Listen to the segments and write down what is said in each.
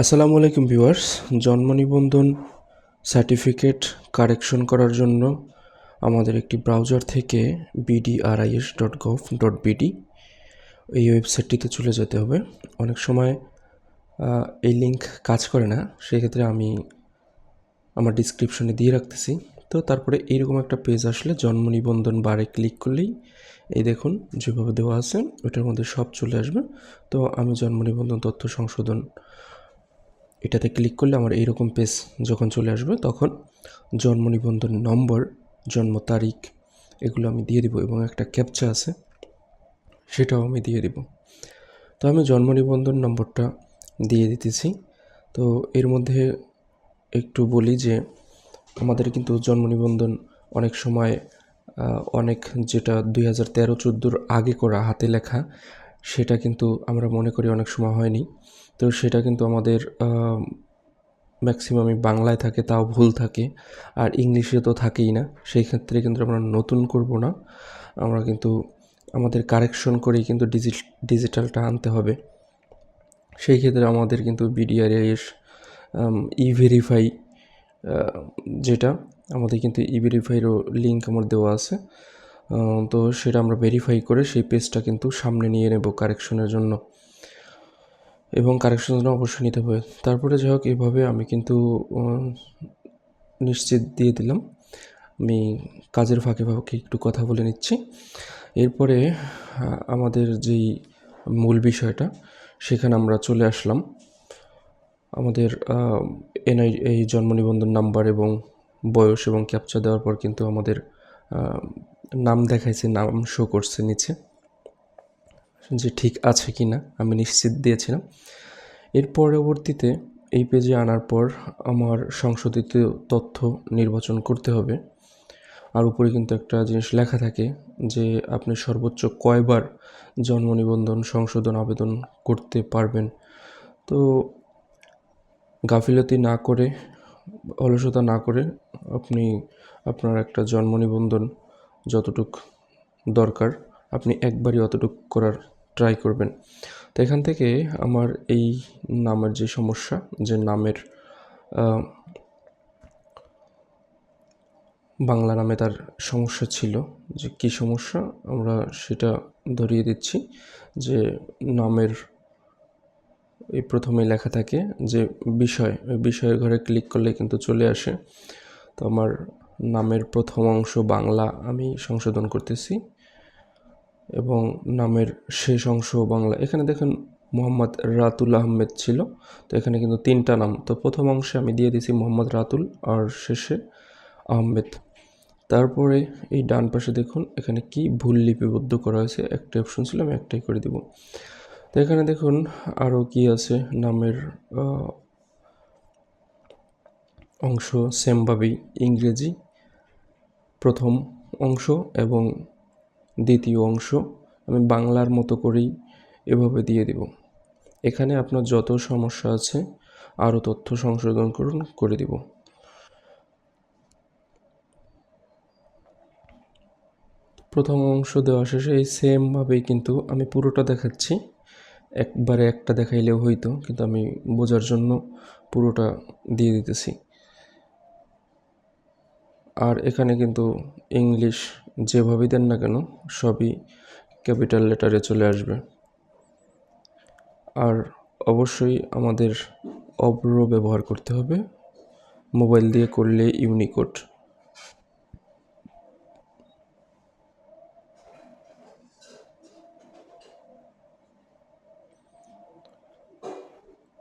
আসসালামু আলাইকুম ভিউয়ার্স, জন্ম নিবন্ধন সার্টিফিকেট কারেকশন করার জন্য আমাদের একটি ব্রাউজার থেকে BDRIS dot gov dot BD এই ওয়েবসাইটটিতে চলে যেতে হবে। অনেক সময় এই লিঙ্ক কাজ করে না, সেক্ষেত্রে আমি আমার ডিসক্রিপশনে দিয়ে রাখতেছি। তো তারপরে এইরকম একটা পেজ আসলে জন্ম নিবন্ধন বারে ক্লিক করলেই এই দেখুন, যেভাবে দেওয়া আছে, ওটার মধ্যে সব চলে আসবে। তো আমি জন্ম নিবন্ধন তথ্য সংশোধন এটাতে ক্লিক করলে আমার এইরকম পেজ যখন চলে আসবে, তখন জন্ম নিবন্ধন নম্বর জন্ম তারিখ, এগুলো আমি দিয়ে দিব এবং একটা ক্যাপচা আছে, সেটাও আমি দিয়ে দিব। তো আমি জন্ম নিবন্ধন নম্বরটা দিয়ে দিতেছি। তো এর মধ্যে একটু বলি যে, আমাদের কিন্তু জন্ম নিবন্ধন অনেক সময় অনেক যেটা দুই হাজার তেরো চোদ্দোর আগে করা হাতে লেখা, সেটা কিন্তু আমরা মনে করি অনেক সময় হয়নি। তো সেটা কিন্তু আমাদের ম্যাক্সিমামই বাংলায় থাকে, তাও ভুল থাকে। আর ইংলিশে তো থাকেই না, সেই ক্ষেত্রে কিন্তু আমরা নতুন করব না। আমরা কিন্তু আমাদের কারেকশন করেই কিন্তু ডিজিট ডিজিটালটা আনতে হবে। সেই ক্ষেত্রে আমাদের কিন্তু বিডিআরএস ই ভেরিফাই যেটা, আমাদের কিন্তু ই ভেরিফাইয়েরও লিঙ্ক আমার দেওয়া আছে। তো সেটা আমরা ভেরিফাই করে সেই পেজটা কিন্তু সামনে নিয়ে নেব কারেকশনের জন্য। এবং কারেকশনের জন্য অবশ্যই নিতে হবে। তারপরে যাই হোক, এভাবে আমি কিন্তু নিশ্চিত দিয়ে দিলাম। আমি কাজের ফাঁকে ফাঁকে একটু কথা বলে নিচ্ছি। এরপরে আমাদের যেই মূল বিষয়টা, সেখানে আমরা চলে আসলাম। আমাদের এনআই, এই জন্ম নিবন্ধন নাম্বার এবং বয়স এবং ক্যাপচা দেওয়ার পর কিন্তু আমাদের নাম দেখাইছে, নাম শো করছে নিচে। যে ঠিক আছে কি না, আমি নিশ্চিত দিয়েছিলাম। এর পরবর্তীতে এই পেজে আনার পর আমার সংশোধিত তথ্য নির্বাচন করতে হবে। আর উপরে কিন্তু একটা জিনিস লেখা থাকে যে আপনি সর্বোচ্চ কয়বার জন্ম নিবন্ধন, সংশোধন, আবেদন করতে পারবেন। তো গাফিলতি না করে, অলসতা না করে আপনি আপনার একটা জন্ম নিবন্ধন যতটুক দরকার, আপনি একবারই অতটুক করার ট্রাই করবেন। তো এখান থেকে আমার এই নামের যে সমস্যা, যে নামের বাংলা নামে তার সমস্যা ছিল, যে কী সমস্যা, আমরা সেটা ধরিয়ে দিচ্ছি, যে নামের এই প্রথমে লেখা থাকে যে বিষয়, ওই বিষয়ের ঘরে ক্লিক করলে কিন্তু চলে আসে। তো আমার নামের প্রথম অংশ বাংলা আমি সংশোধন করতেছি। এবং নামের শেষ অংশ বাংলা। এখানে দেখেন মোহাম্মদ রাতুল আহমেদ ছিল। তো এখানে কিন্তু তিনটা নাম। তো প্রথম অংশে আমি দিয়ে দিয়েছি মোহাম্মদ রাতুল আর শেষে আহমেদ। তারপরে এই ডান পাশে দেখুন, এখানে কি ভুল লিপিবদ্ধ করা হয়েছে। একটা অপশন ছিল, আমি একটাই করে দিব। তো এখানে দেখুন আরও কি আছে, নামের অংশ সেমভাবেই ইংরেজি প্রথম অংশ এবং দ্বিতীয় অংশ আমি বাংলার মতো করেই এভাবে দিয়ে দিব। এখানে আপনার যত সমস্যা আছে, আরও তথ্য সংশোধন করুন, করে দিব। প্রথম অংশ দেওয়া শেষে এই সেমভাবেই কিন্তু আমি পুরোটা দেখাচ্ছি। একবারে একটা দেখাইলেও হইতো, কিন্তু আমি বোঝার জন্য পুরোটা দিয়ে দিতেছি। আর এখানে কিন্তু ইংলিশ যেভাবেই দেন না কেন, সবই ক্যাপিটাল লেটারে চলে আসবে। আর অবশ্যই আমাদের অব্র ব্যবহার করতে হবে। মোবাইল দিয়ে করলে ইউনিকোড।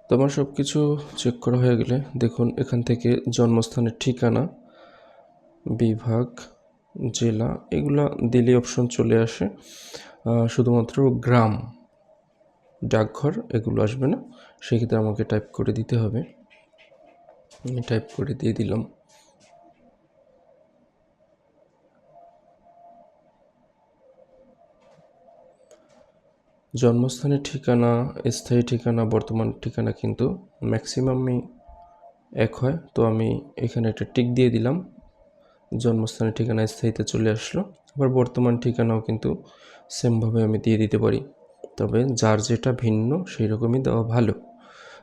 তো আমার সব কিছু চেক করা হয়ে গেলে দেখুন এখান থেকে জন্মস্থানের ঠিকানা, বিভাগ জেলা এগুলা দিলে অপশন চলে আসে। শুধুমাত্র গ্রাম, ডাকঘর, এগুলো আসবে না। সেক্ষেত্রে আমাকে টাইপ করে দিতে হবে। আমি টাইপ করে দিয়ে দিলাম। জন্মস্থানের ঠিকানা, স্থায়ী ঠিকানা, বর্তমান ঠিকানা কিন্তু ম্যাক্সিমামই এক হয়। তো আমি এখানে একটা টিক দিয়ে দিলাম। জন্মস্থানের ঠিকানা স্থায়ীতে চলে আসলো। আবার বর্তমান ঠিকানাও কিন্তু সেমভাবে আমি দিয়ে দিতে পারি। তবে যার যেটা ভিন্ন সেই রকমই দেওয়া ভালো।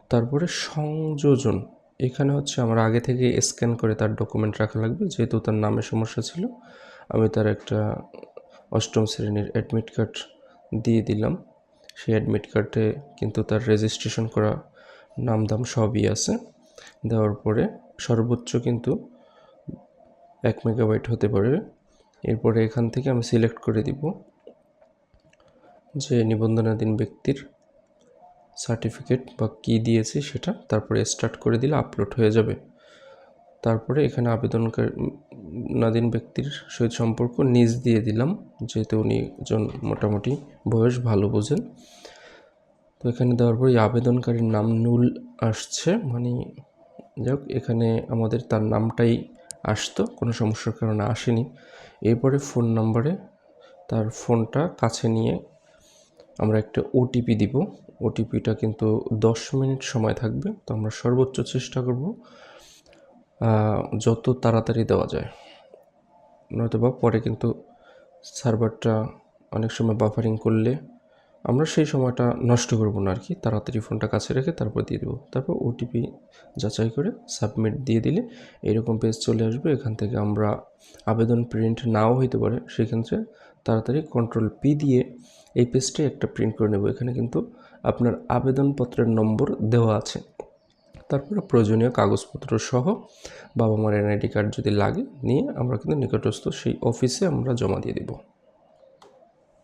তারপরে সংযোজন। এখানে হচ্ছে আমার আগে থেকে স্ক্যান করে তার ডকুমেন্ট রাখা লাগবে। যেহেতু তার নামে সমস্যা ছিল, আমি তার একটা অষ্টম শ্রেণির অ্যাডমিট কার্ড দিয়ে দিলাম। সেই অ্যাডমিট কার্ডে কিন্তু তার রেজিস্ট্রেশন করা নাম দাম সবই আছে। দেওয়ার পরে সর্বোচ্চ কিন্তু এক মেগাবাইট হতে পারে। এরপরে এখান থেকে আমি সিলেক্ট করে দিব যে নিবন্ধনাধীন ব্যক্তির সার্টিফিকেট বা কি দিয়েছি সেটা। তারপরে স্টার্ট করে দিলে আপলোড হয়ে যাবে। তারপরে এখানে আবেদনকারী ব্যক্তির সহিত সম্পর্ক নিজ দিয়ে দিলাম, যেহেতু উনি একজন মোটামুটি বয়স, ভালো বোঝেন। তো এখানে দেওয়ার পরে আবেদনকারীর নাম নুল আসছে। মানে যাক এখানে আমাদের তার নামটাই আসতো, কোনো সমস্যার কারণে আসেনি। এরপরে ফোন নাম্বারে তার ফোনটা কাছে নিয়ে আমরা একটা ওটিপি দিব। ওটিপিটা কিন্তু দশ মিনিট সময় থাকবে, তো আমরা সর্বোচ্চ চেষ্টা করব যত তাড়াতাড়ি দেওয়া যায়। নয়তোবা পরে কিন্তু সার্ভারটা অনেক সময় বাফারিং করলে আমরা সেই সময়টা নষ্ট করব না আর কি। তাড়াতাড়ি ফোনটা কাছে রেখে তারপর দিয়ে দেবো। তারপর ওটিপি যাচাই করে সাবমিট দিয়ে দিলে এরকম পেজ চলে আসবে। এখান থেকে আমরা আবেদন প্রিন্ট নাও হইতে পারে। সেক্ষেত্রে তাড়াতাড়ি কন্ট্রোল পি দিয়ে এই পেজটাই একটা প্রিন্ট করে নেব। এখানে কিন্তু আপনার আবেদনপত্রের নম্বর দেওয়া আছে। তারপরে প্রয়োজনীয় কাগজপত্র সহ বাবা মার এনআইডি কার্ড যদি লাগে, নিয়ে আমরা কিন্তু নিকটস্থ সেই অফিসে আমরা জমা দিয়ে দেবো।